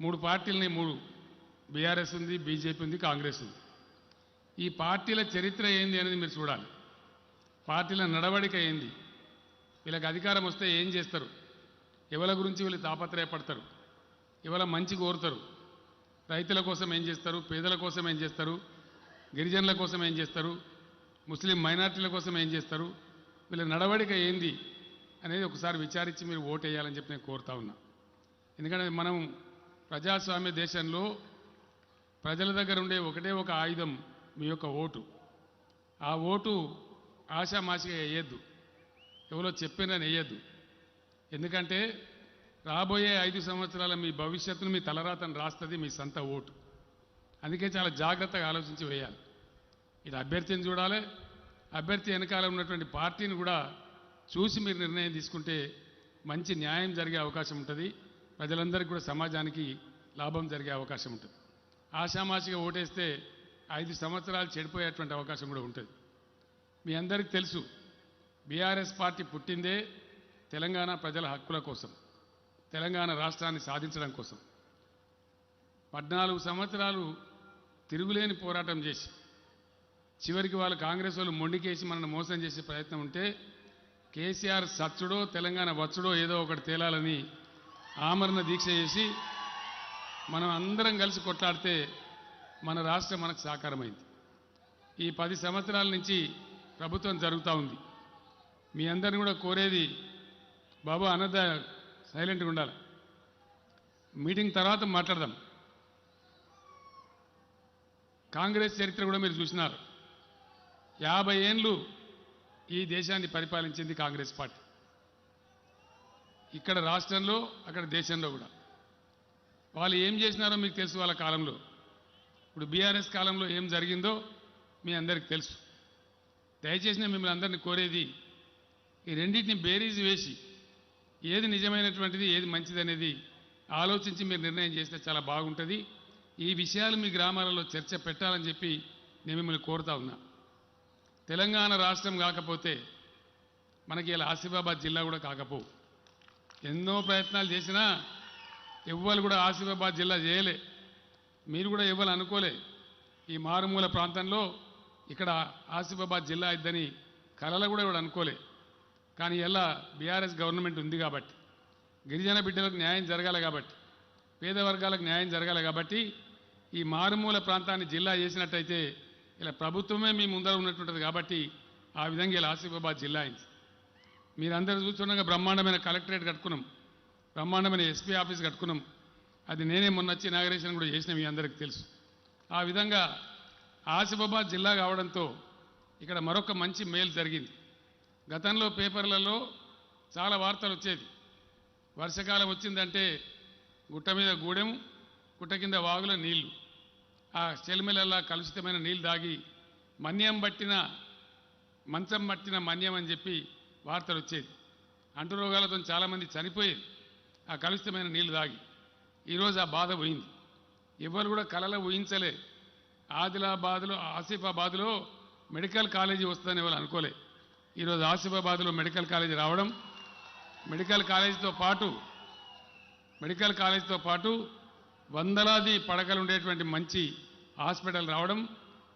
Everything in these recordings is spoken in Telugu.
మూడు పార్టీలని మూడు బీఆర్ఎస్ ఉంది బీజేపీ ఉంది కాంగ్రెస్ ఉంది. ఈ పార్టీల చరిత్ర ఏంది అనేది మీరు చూడాలి. పార్టీల నడవడిక ఏంది? వీళ్ళకి అధికారం వస్తే ఏం చేస్తారు? ఎవరి గురించి వీళ్ళు తాపత్రయపడతారు? ఎవరి మంచి కోరుతారు? రైతుల కోసం ఏం చేస్తారు? పేదల కోసం ఏం చేస్తారు? గిరిజనుల కోసం ఏం చేస్తారు? ముస్లిం మైనార్టీల కోసం ఏం చేస్తారు? వీళ్ళ నడవడిక ఏంది అనేది ఒకసారి విచారించి మీరు ఓటు వేయాలని చెప్పి నేను కోరుతా ఉన్నా. ఎందుకంటే మనం ప్రజాస్వామ్య దేశంలో ప్రజల దగ్గర ఉండే ఒకటే ఒక ఆయుధం మీ యొక్క ఓటు. ఆ ఓటు ఆశామాషిగా వేయద్దు. ఎవరో చెప్పినని వేయద్దు. ఎందుకంటే రాబోయే ఐదు సంవత్సరాల మీ భవిష్యత్తును మీ తలరాతను రాస్తుంది మీ సొంత ఓటు. అందుకే చాలా జాగ్రత్తగా ఆలోచించి వేయాలి. ఇది అభ్యర్థిని చూడాలి. అభ్యర్థి వెనకాల ఉన్నటువంటి పార్టీని కూడా చూసి మీరు నిర్ణయం తీసుకుంటే మంచి న్యాయం జరిగే అవకాశం ఉంటుంది. ప్రజలందరికీ కూడా సమాజానికి లాభం జరిగే అవకాశం ఉంటుంది. ఆషామాషిగా ఓటేస్తే ఐదు సంవత్సరాలు చెడిపోయేటువంటి అవకాశం కూడా ఉంటుంది. మీ అందరికీ తెలుసు బీఆర్ఎస్ పార్టీ పుట్టిందే తెలంగాణ ప్రజల హక్కుల కోసం తెలంగాణ రాష్ట్రాన్ని సాధించడం కోసం. పద్నాలుగు సంవత్సరాలు తిరుగులేని పోరాటం చేసి చివరికి వాళ్ళు కాంగ్రెస్ వాళ్ళు మొండికేసి మనల్ని మోసం చేసే ప్రయత్నం ఉంటే కేసీఆర్ సచ్చుడో తెలంగాణ వచ్చుడో ఏదో ఒకటి తేలాలని ఆమరణ దీక్ష చేసి మనం అందరం కలిసి కొట్లాడితే మన రాష్ట్రం మనకు సాకారమైంది. ఈ పది సంవత్సరాల నుంచి ప్రభుత్వం జరుగుతూ ఉంది. మీ అందరిని కూడా కోరేది బాబు అన్నద సైలెంట్గా ఉండాలి. మీటింగ్ తర్వాత మాట్లాడదాం. కాంగ్రెస్ చరిత్ర కూడా మీరు చూసినారు. యాభై ఏండ్లు ఈ దేశాన్ని పరిపాలించింది కాంగ్రెస్ పార్టీ. ఇక్కడ రాష్ట్రంలో అక్కడ దేశంలో కూడా. వాళ్ళు ఏం చేసినారో మీకు తెలుసు వాళ్ళ కాలంలో. ఇప్పుడు బీఆర్ఎస్ కాలంలో ఏం జరిగిందో మీ అందరికి తెలుసు. దయచేసి నేను మిమ్మల్ని అందరినీ కోరేది ఈ రెండింటిని బేరీజ్ వేసి ఏది నిజమైనటువంటిది ఏది మంచిది అనేది ఆలోచించి మీరు నిర్ణయం చేస్తే చాలా బాగుంటుంది. ఈ విషయాలు మీ గ్రామాలలో చర్చ పెట్టాలని చెప్పి నేను మిమ్మల్ని కోరుతా ఉన్నా. తెలంగాణ రాష్ట్రం కాకపోతే మనకి ఇలా ఆసిఫాబాద్ జిల్లా కూడా కాకపోవు. ఎన్నో ప్రయత్నాలు చేసినా ఎవ్వరు కూడా ఆసిఫాబాద్ జిల్లా చేయలే. మీరు కూడా ఇవ్వాలి అనుకోలే. ఈ మారుమూల ప్రాంతంలో ఇక్కడ ఆసిఫాబాద్ జిల్లా ఇద్దని కలలు కూడా ఇవ్వడం అనుకోలే. కానీ ఎలా బీఆర్ఎస్ గవర్నమెంట్ ఉంది కాబట్టి గిరిజన బిడ్డలకు న్యాయం జరగాలి కాబట్టి పేద వర్గాలకు న్యాయం జరగాలి కాబట్టి ఈ మారుమూల ప్రాంతాన్ని జిల్లా చేసినట్టయితే ఇలా ప్రభుత్వమే మీ ముందర ఉన్నట్టుంటుంది కాబట్టి ఆ విధంగా ఇలా ఆసిఫాబాద్ జిల్లా అయింది. మీరందరూ చూస్తుండగా బ్రహ్మాండమైన కలెక్టరేట్ కట్టుకున్నాం. బ్రహ్మాండమైన ఎస్పీ ఆఫీస్ కట్టుకున్నాం. అది నేనే మొన్న వచ్చి ఇనాగరేషన్ కూడా చేసిన మీ అందరికీ తెలుసు. ఆ విధంగా ఆసిఫాబాద్ జిల్లా కావడంతో ఇక్కడ మరొక మంచి మేలు జరిగింది. గతంలో పేపర్లలో చాలా వార్తలు వచ్చేది. వర్షాకాలం వచ్చిందంటే గుట్ట మీద గూడెం గుట్ట కింద వాగుల నీళ్ళు. ఆ చెలిమెలల్లా కలుషితమైన నీళ్ళు దాగి మన్యం పట్టిన మంచం పట్టిన మన్యం అని చెప్పి వార్తలు వచ్చేది. అంటు రోగాలతో చాలామంది చనిపోయేది ఆ కలుషితమైన నీళ్ళు తాగి. ఈరోజు ఆ బాధ పోయింది. ఎవరు కూడా కలలో ఊహించలే. ఆదిలాబాద్లో ఆసిఫాబాద్లో మెడికల్ కాలేజీ వస్తుందని ఎవరు అనుకోలే. ఈరోజు ఆసిఫాబాద్లో మెడికల్ కాలేజీ రావడం మెడికల్ కాలేజీతో పాటు మెడికల్ కాలేజీతో పాటు వందలాది పడకలు ఉండేటువంటి మంచి హాస్పిటల్ రావడం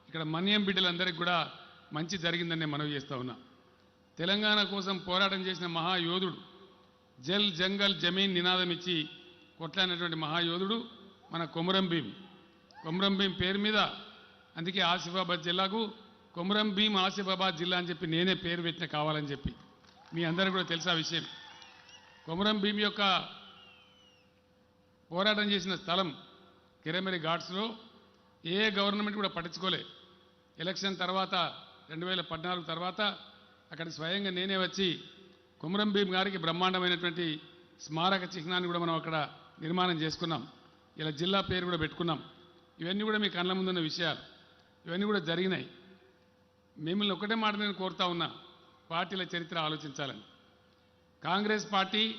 ఇక్కడ మన్యం బిడ్డలందరికీ కూడా మంచి జరిగిందని మనవి చేస్తూ ఉన్నా. తెలంగాణ కోసం పోరాటం చేసిన మహాయోధుడు జల్ జంగల్ జమీన్ నినాదం ఇచ్చి కొట్లాడినటువంటి మహాయోధుడు మన కొమరం భీం కొమరం భీం పేరు మీద అందుకే ఆసిఫాబాద్ జిల్లాకు కొమరం భీం ఆసిఫాబాద్ జిల్లా అని చెప్పి నేనే పేరు పెట్టిన కావాలని చెప్పి మీ అందరికీ కూడా తెలుసా విషయం. కొమరం భీం యొక్క పోరాటం చేసిన స్థలం కిరమెరి ఘాట్స్లో ఏ గవర్నమెంట్ కూడా పట్టించుకోలే. ఎలక్షన్ తర్వాత రెండు వేల పద్నాలుగు తర్వాత అక్కడ స్వయంగా నేనే వచ్చి కుమరం భీం గారికి బ్రహ్మాండమైనటువంటి స్మారక చిహ్నాన్ని కూడా మనం అక్కడ నిర్మాణం చేసుకున్నాం. ఇలా జిల్లా పేరు కూడా పెట్టుకున్నాం. ఇవన్నీ కూడా మీ కళ్ళ ముందున్న విషయాలు. ఇవన్నీ కూడా జరిగినాయి. మిమ్మల్ని ఒకటే మాట నేను కోరుతా ఉన్నా. పార్టీల చరిత్ర ఆలోచించాలని. కాంగ్రెస్ పార్టీ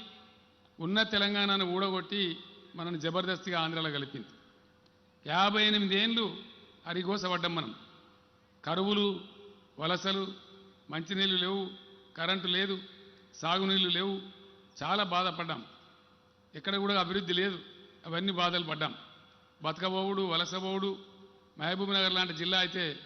ఉన్న తెలంగాణను ఊడగొట్టి మనల్ని జబర్దస్తిగా ఆంధ్రాలో కలిపింది. యాభై ఎనిమిది ఏండ్లు అరిగోసపడ్డం మనం. కరువులు వలసలు మంచినీళ్ళు లేవు కరెంటు లేదు సాగునీళ్ళు లేవు. చాలా బాధపడ్డాం. ఎక్కడ కూడా అభివృద్ధి లేదు అవన్నీ బాధలు పడ్డాం. బతకబోవుడు వలసబోవుడు మహబూబ్ నగర్ లాంటి జిల్లా అయితే